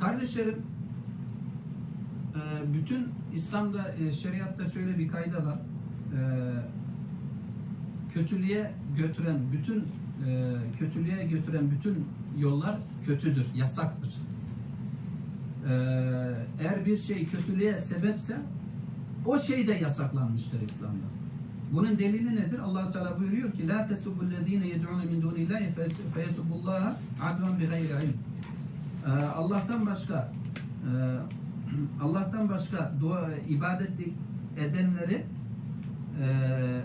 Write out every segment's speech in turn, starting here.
kardeşlerim e, bütün İslam'da e, şeriatta şöyle bir kayda var. E, kötülüğe götüren bütün kötülüğe götüren bütün yollar kötüdür, yasaktır. Eğer bir şey kötülüğe sebepse o şey de yasaklanmıştır İslam'da. Bunun delili nedir? Allah Teala buyuruyor ki: "La tesubullezine yed'un min dunillahi feyesubbullaha advan bigayri ilm." Ee, Allah'tan başka e, Allah'tan başka dua ibadet edenleri e,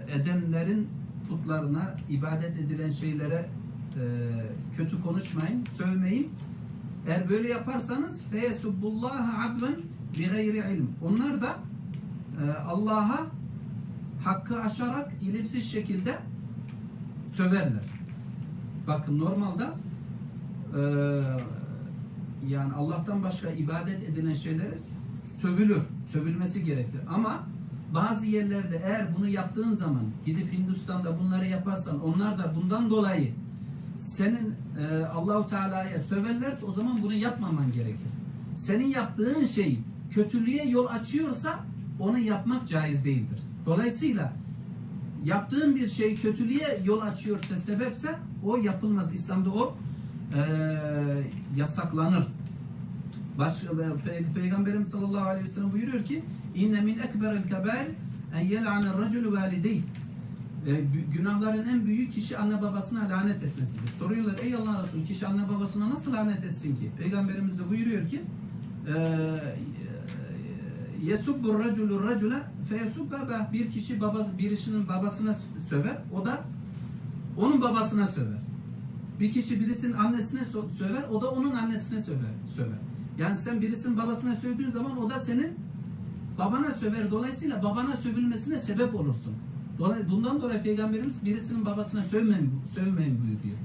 edenlerin putlarına ibadet edilen şeylere e, kötü konuşmayın, sövmeyin. Eğer böyle yaparsanız feyesubbullaha adven bigayri ilm. Onlar da Allah'a hakkı aşarak ilimsiz şekilde söverler. Bakın normalde e, yani Allah'tan başka ibadet edilen şeylere sövülür, sövülmesi gerekir. Ama bazı yerlerde eğer bunu yaptığın zaman gidip Hindistan'da bunları yaparsan onlar da bundan dolayı senin e, Allahu Teala'ya söverlerse o zaman bunu yapmaman gerekir. Senin yaptığın şey kötülüğe yol açıyorsa onu yapmak caiz değildir. Dolayısıyla yaptığın bir şey kötülüğe yol açıyorsa sebepse o yapılmaz. İslam'da o e, yasaklanır. Baş, Pe- Peygamberimiz sallallahu aleyhi ve sellem buyuruyor ki inne min ekberel kebair en yel'ane raculu valideyh e, gü- günahların en büyük kişi anne babasına lanet etmesidir. Soruyorlar ey Allah Resulü kişi anne babasına nasıl lanet etsin ki? Peygamberimiz de buyuruyor ki e, yesubbu raculu racula feyesubba bir kişi babası birisinin babasına söver o da onun babasına söver. Bir kişi birisinin annesine söver, o da onun annesine söver. söver. Yani sen birisinin babasına sövdüğün zaman o da senin babana söver. Dolayısıyla babana sövülmesine sebep olursun. Dolay- bundan dolayı Peygamberimiz birisinin babasına sövmeyin, sövmeyin buyuruyor.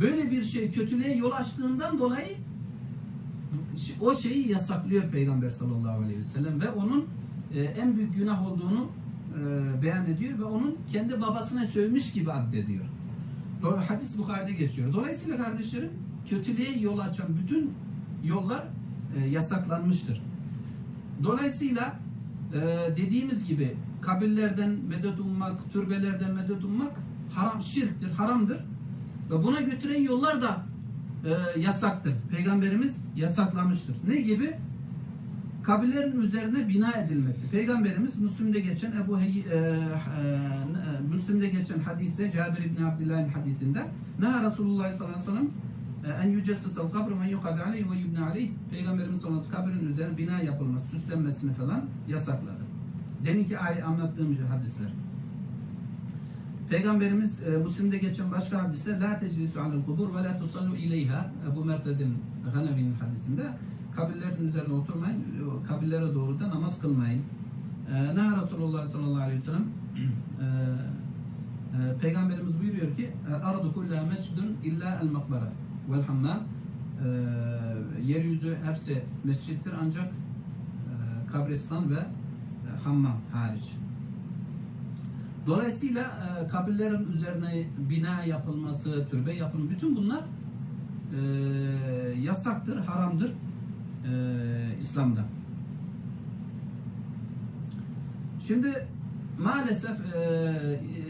Böyle bir şey kötülüğe yol açtığından dolayı o şeyi yasaklıyor Peygamber sallallahu aleyhi ve sellem ve onun e, en büyük günah olduğunu e, beyan ediyor ve onun kendi babasına sövmüş gibi addediyor. Hadis Bukhari'de geçiyor. Dolayısıyla kardeşlerim kötülüğe yol açan bütün yollar e, yasaklanmıştır. Dolayısıyla e, dediğimiz gibi kabirlerden medet ummak, türbelerden medet ummak haram, şirktir, haramdır. Ve buna götüren yollar da e, yasaktır. Peygamberimiz yasaklamıştır. Ne gibi? Kabirlerin üzerine bina edilmesi. Peygamberimiz Müslim'de geçen Ebu Hey, e, e, Müslim'de geçen hadiste Cabir İbni Abdillah'ın hadisinde Neha Resulullah sallallahu aleyhi ve sellem en yücessisel kabr ve yukad aleyhi ve yubne aleyh Peygamberimiz sallallahu aleyhi ve kabrin üzerine bina yapılması, süslenmesini falan yasakladı. Deminki ay anlattığım hadisler. Peygamberimiz e, Müslim'de geçen başka hadiste la teclisu alel kubur ve la tusallu ileyha Ebu Merted'in Ganevi'nin hadisinde kabirlerin üzerine oturmayın, e, kabirlere doğru da namaz kılmayın. E, ne Resulullah sallallahu aleyhi ve sellem e, e, Peygamberimiz buyuruyor ki ardu kullaha mescidun illa el makbara vel hammam e, yeryüzü hepsi mescittir ancak e, kabristan ve e, hammam hariç. Dolayısıyla e, kabirlerin üzerine bina yapılması, türbe yapılması, bütün bunlar e, yasaktır, haramdır e, İslam'da. Şimdi maalesef e, e,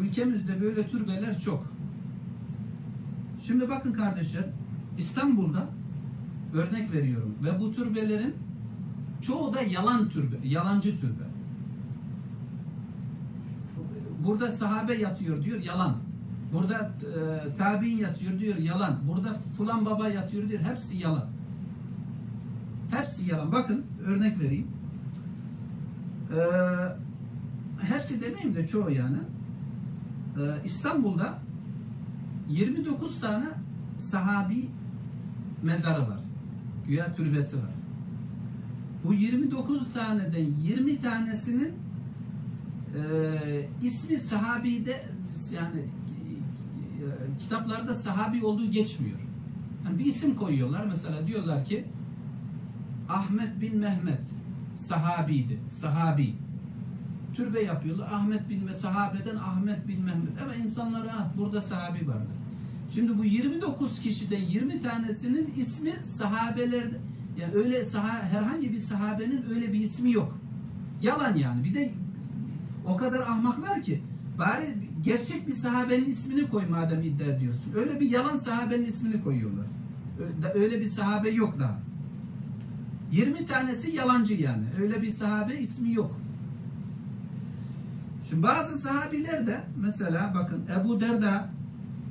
ülkemizde böyle türbeler çok. Şimdi bakın kardeşler, İstanbul'da örnek veriyorum ve bu türbelerin çoğu da yalan türbe, yalancı türbe. Burada sahabe yatıyor diyor yalan. Burada e, tabi'in yatıyor diyor yalan. Burada fulan baba yatıyor diyor hepsi yalan. Hepsi yalan. Bakın örnek vereyim. E, hepsi demeyeyim de çoğu yani. E, İstanbul'da 29 tane sahabi mezarı var. Güya türbesi var. Bu 29 taneden 20 tanesinin e, ismi sahabide yani e, kitaplarda sahabi olduğu geçmiyor. Yani bir isim koyuyorlar. Mesela diyorlar ki Ahmet bin Mehmet sahabiydi. Sahabi. Türbe yapıyorlar. Ahmet bin ve sahabeden Ahmet bin Mehmet. Ama insanlara ah, burada sahabi vardı. Şimdi bu 29 kişiden 20 tanesinin ismi sahabeler yani öyle saha, herhangi bir sahabenin öyle bir ismi yok. Yalan yani. Bir de o kadar ahmaklar ki bari gerçek bir sahabenin ismini koy madem iddia ediyorsun. Öyle bir yalan sahabenin ismini koyuyorlar. Öyle bir sahabe yok daha. 20 tanesi yalancı yani. Öyle bir sahabe ismi yok. Şimdi bazı sahabiler de mesela bakın Ebu Derda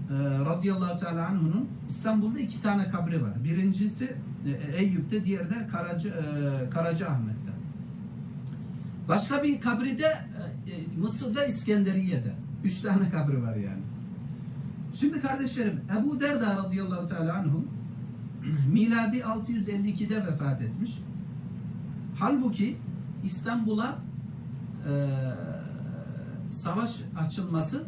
e, radıyallahu teala anhu'nun İstanbul'da iki tane kabri var. Birincisi e, Eyüp'te, diğeri de Karaca, e, Karacaahmet'te. Başka bir kabri de e, Mısır'da İskenderiye'de. Üç tane kabri var yani. Şimdi kardeşlerim Ebu Derda radıyallahu teala anhu miladi 652'de vefat etmiş. Halbuki İstanbul'a e, savaş açılması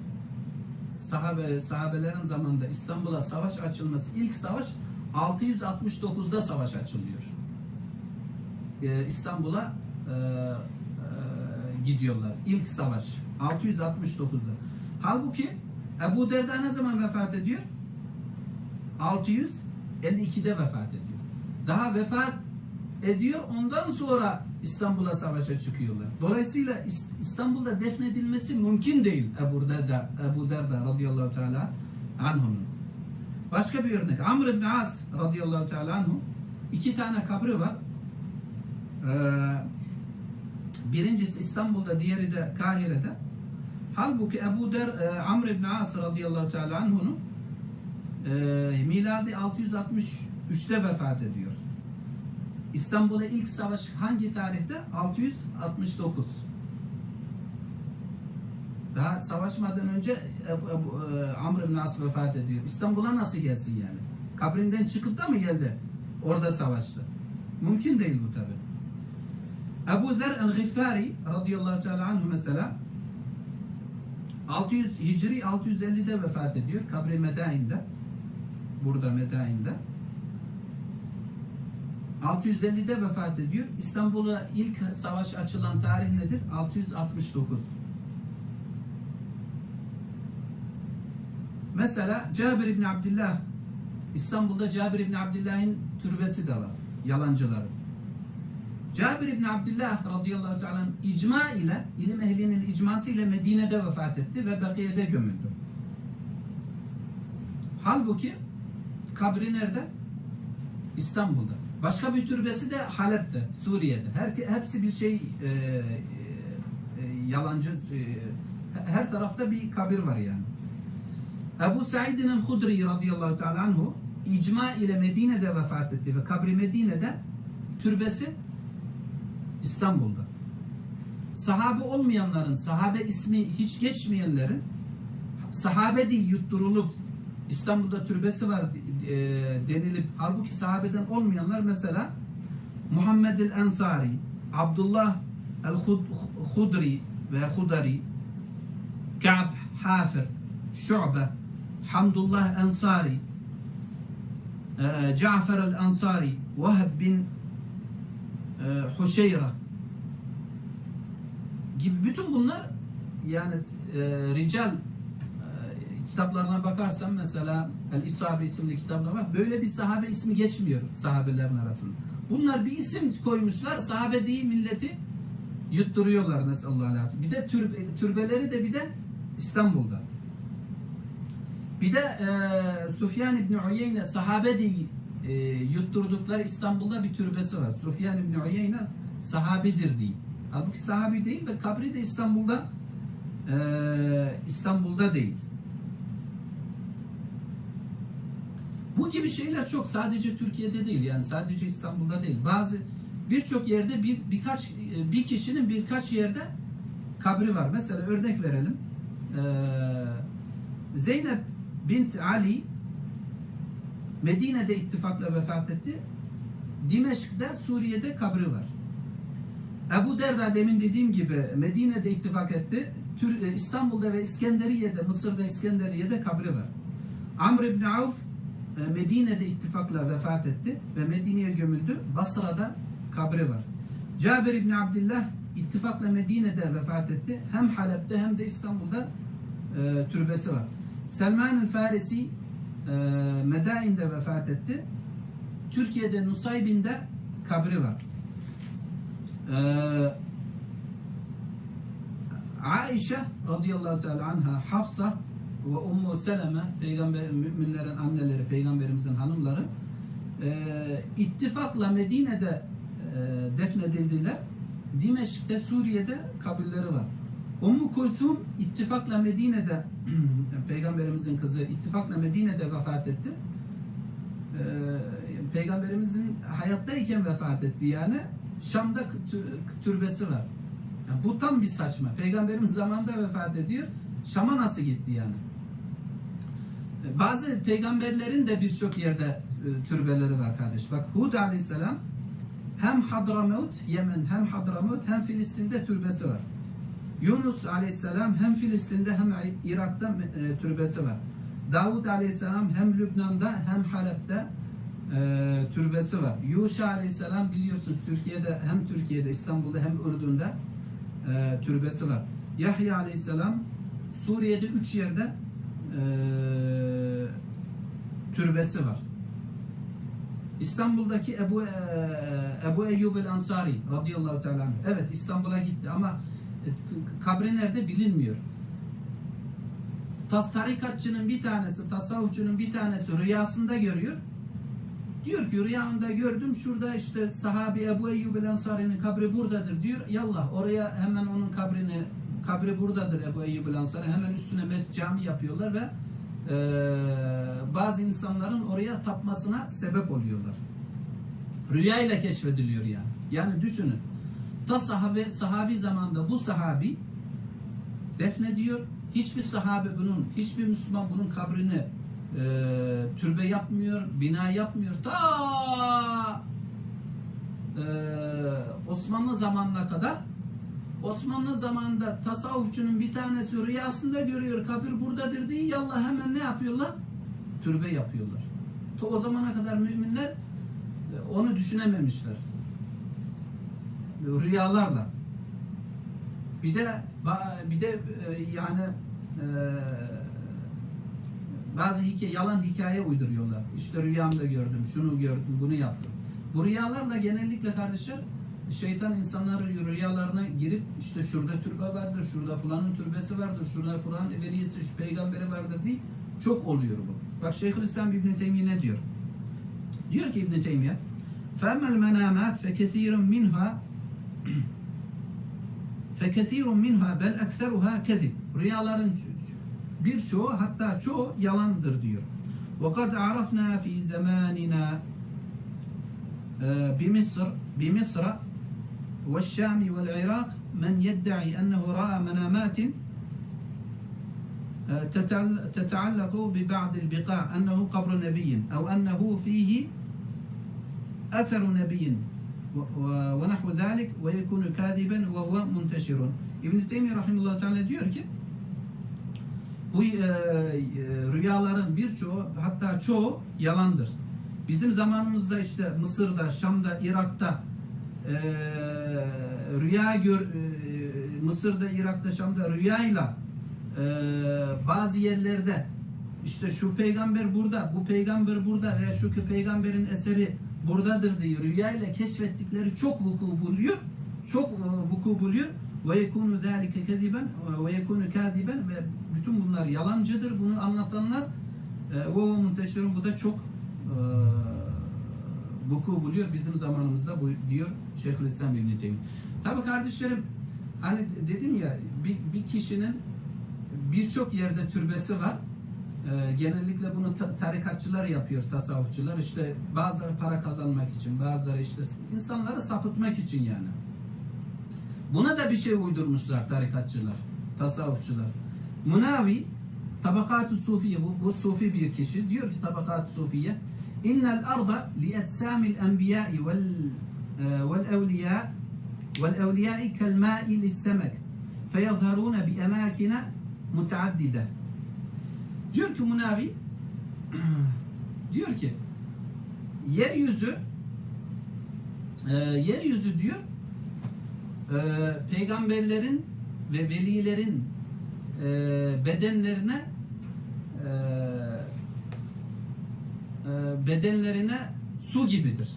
sahabe, sahabelerin zamanında İstanbul'a savaş açılması ilk savaş 669'da savaş açılıyor. E, İstanbul'a e, e, gidiyorlar. İlk savaş 669'da. Halbuki Ebu Derda ne zaman vefat ediyor? 652'de vefat ediyor. Daha vefat ediyor ondan sonra İstanbul'a savaşa çıkıyorlar. Dolayısıyla İs- İstanbul'da defnedilmesi mümkün değil Ebu Derda, Ebu Derda radıyallahu teala anhu'nun. Başka bir örnek. Amr ibn As radıyallahu teala anhu iki tane kabri var. Ee, birincisi İstanbul'da, diğeri de Kahire'de. Halbuki Ebu Der, e, Amr ibn As radıyallahu teala anhu'nun e, miladi 663'te vefat ediyor. İstanbul'a ilk savaş hangi tarihte? 669. Daha savaşmadan önce Ebu, Ebu, e, Amr ibn As vefat ediyor. İstanbul'a nasıl gelsin yani? Kabrinden çıkıp da mı geldi? Orada savaştı. Mümkün değil bu tabi. Ebu Zer el-Gıffari radıyallahu teala anhu mesela 600 Hicri 650'de vefat ediyor. Kabri Medain'de. Burada Medain'de. 650'de vefat ediyor. İstanbul'a ilk savaş açılan tarih nedir? 669. Mesela Cabir İbni Abdullah İstanbul'da Cabir İbni Abdullah'ın türbesi de var. Yalancıları. Cabir İbni Abdullah radıyallahu teala icma ile ilim ehlinin icması ile Medine'de vefat etti ve Bakiye'de gömüldü. Halbuki kabri nerede? İstanbul'da. Başka bir türbesi de Halep'te, Suriye'de. Her, hepsi bir şey e, e, e, yalancı e, her tarafta bir kabir var yani. Ebu Sa'id'in el-Hudri radıyallahu teala anhu icma ile Medine'de vefat etti ve kabri Medine'de türbesi İstanbul'da. Sahabe olmayanların, sahabe ismi hiç geçmeyenlerin sahabe değil yutturulup İstanbul'da türbesi var e, denilip halbuki sahabeden olmayanlar mesela Muhammed el Ensari, Abdullah el Hudri ve Hudari, Ka'b Hafir, Şu'be, Hamdullah Ensari, e, Cafer el Ensari, Vahb bin e, Huşeyra gibi bütün bunlar yani e, rical kitaplarına bakarsan mesela El İsabe isimli kitapta var. Böyle bir sahabe ismi geçmiyor sahabelerin arasında. Bunlar bir isim koymuşlar. Sahabe değil milleti yutturuyorlar sellem. Bir de türbe, türbeleri de bir de İstanbul'da. Bir de e, Sufyan İbni Uyeyne sahabe değil e, yutturdukları İstanbul'da bir türbesi var. Sufyan İbni Uyeyne sahabidir değil. Halbuki sahabi değil ve kabri de İstanbul'da e, İstanbul'da değil. Bu gibi şeyler çok sadece Türkiye'de değil yani sadece İstanbul'da değil. Bazı birçok yerde bir birkaç bir kişinin birkaç yerde kabri var. Mesela örnek verelim. Ee, Zeynep bint Ali Medine'de ittifakla vefat etti. Dimeşk'te Suriye'de kabri var. Ebu Derda demin dediğim gibi Medine'de ittifak etti. Tür, İstanbul'da ve İskenderiye'de, Mısır'da İskenderiye'de kabri var. Amr ibn Avf Medine'de ittifakla vefat etti ve Medine'ye gömüldü. Basra'da kabri var. Cabir İbni Abdullah ittifakla Medine'de vefat etti. Hem Halep'te hem de İstanbul'da e, türbesi var. Selman el Farisi e, Medain'de vefat etti. Türkiye'de Nusaybin'de kabri var. E, Aişe radıyallahu teala anha Hafsa ve Ummu Seleme peygamber müminlerin anneleri peygamberimizin hanımları e, ittifakla Medine'de e, defnedildiler. Dimeşk'te Suriye'de kabirleri var. Ummu Kulthum ittifakla Medine'de peygamberimizin kızı ittifakla Medine'de vefat etti. E, peygamberimizin hayattayken vefat etti yani Şam'da tü- türbesi var. Yani bu tam bir saçma. Peygamberimiz zamanında vefat ediyor. Şam'a nasıl gitti yani? Bazı peygamberlerin de birçok yerde e, türbeleri var kardeş. Bak Hud aleyhisselam hem Hadramut, Yemen hem Hadramut hem Filistin'de türbesi var. Yunus aleyhisselam hem Filistin'de hem Irak'ta e, türbesi var. Davud aleyhisselam hem Lübnan'da hem Halep'te e, türbesi var. Yuşa aleyhisselam biliyorsunuz Türkiye'de hem Türkiye'de İstanbul'da hem Ürdün'de türbesi var. Yahya aleyhisselam Suriye'de üç yerde türbesi var. İstanbul'daki Ebu e, Ebu Eyyub el Ansari radıyallahu teala. Evet İstanbul'a gitti ama e, kabri nerede bilinmiyor. Tas tarikatçının bir tanesi, tasavvufçunun bir tanesi rüyasında görüyor. Diyor ki rüyamda gördüm şurada işte sahabi Ebu Eyyub el Ansari'nin kabri buradadır diyor. Yallah oraya hemen onun kabrini kabri buradadır Ebu Eyyub el Ansari. Hemen üstüne mes cami yapıyorlar ve e, bazı insanların oraya tapmasına sebep oluyorlar. Rüya ile keşfediliyor yani. Yani düşünün. Ta sahabe, sahabi zamanda bu sahabi defnediyor. Hiçbir sahabe bunun, hiçbir Müslüman bunun kabrini e, türbe yapmıyor, bina yapmıyor. Ta e, Osmanlı zamanına kadar Osmanlı zamanında tasavvufçunun bir tanesi rüyasında görüyor kabir buradadır diye yallah hemen ne yapıyorlar? Türbe yapıyorlar. Ta o zamana kadar müminler e, onu düşünememişler. Rüyalarla. Bir de bir de e, yani e, bazı hikaye, yalan hikaye uyduruyorlar. İşte rüyamda gördüm, şunu gördüm, bunu yaptım. Bu rüyalarla genellikle kardeşler şeytan insanların rüyalarına girip işte şurada türbe vardır, şurada falanın türbesi vardır, şurada falan velisi, şu peygamberi vardır diye çok oluyor bu. Bak Şeyhülislam İbn Teymiye ne diyor? Diyor ki İbn Teymiye فَاَمَّا الْمَنَامَاتِ فَكَثِيرٌ مِنْهَا فَكَثِيرٌ مِنْهَا بَلْ اَكْثَرُهَا كَذِبٌ Rüyaların birçoğu hatta çoğu yalandır diyor. وَقَدْ عَرَفْنَا فِي زَمَانِنَا بمصر بمصر والشام والعراق من يدعي أنه رأى منامات تتعل- تتعلق ببعض البقاع أنه قبر نبي أو أنه فيه أثر نبي و- و- ونحو ذلك ويكون كاذبا وهو منتشر İbn Teymiye rahimehullah teala diyor ki bu e, e, rüyaların birçoğu hatta çoğu yalandır. Bizim zamanımızda işte Mısır'da, Şam'da, Irak'ta e, rüya gör, e, Mısır'da, Irak'ta, Şam'da rüyayla e, bazı yerlerde işte şu peygamber burada, bu peygamber burada veya şu peygamberin eseri buradadır diye rüyayla keşfettikleri çok vuku buluyor. Çok e, vuku buluyor. Ve yekunu zalike kediben ve yekunu kadiben ve bütün bunlar yalancıdır. Bunu anlatanlar ve o bu da çok e, vuku buluyor bizim zamanımızda bu diyor Şeyhülislam İbn Teymiye. Tabii kardeşlerim hani dedim ya bir, bir kişinin birçok yerde türbesi var. Ee, genellikle bunu ta- tarikatçılar yapıyor, tasavvufçular. İşte bazıları para kazanmak için, bazıları işte insanları sapıtmak için yani. Buna da bir şey uydurmuşlar tarikatçılar, tasavvufçular. Munavi Tabakat-ı Sufiye bu, bu sufi bir kişi diyor ki Tabakat-ı Sufiye İnnel arda li etsamil enbiyai vel vel evliya vel evliyai kel ma'i lissemek. Feyazharuna bi emakine mutaaddide. Diyor ki Munavi diyor ki yeryüzü e, yeryüzü diyor e, peygamberlerin ve velilerin e, bedenlerine e, e, bedenlerine su gibidir.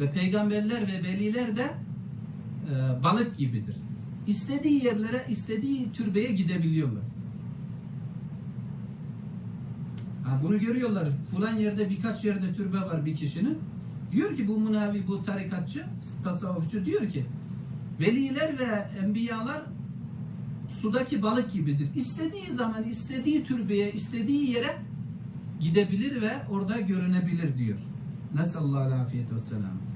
Ve peygamberler ve veliler de e, balık gibidir. İstediği yerlere, istediği türbeye gidebiliyorlar. Ha, bunu görüyorlar. Fulan yerde birkaç yerde türbe var bir kişinin. Diyor ki bu munavi, bu tarikatçı, tasavvufçu diyor ki veliler ve enbiyalar sudaki balık gibidir. İstediği zaman istediği türbeye, istediği yere gidebilir ve orada görünebilir diyor. Nesallallahu aleyhi ve sellem.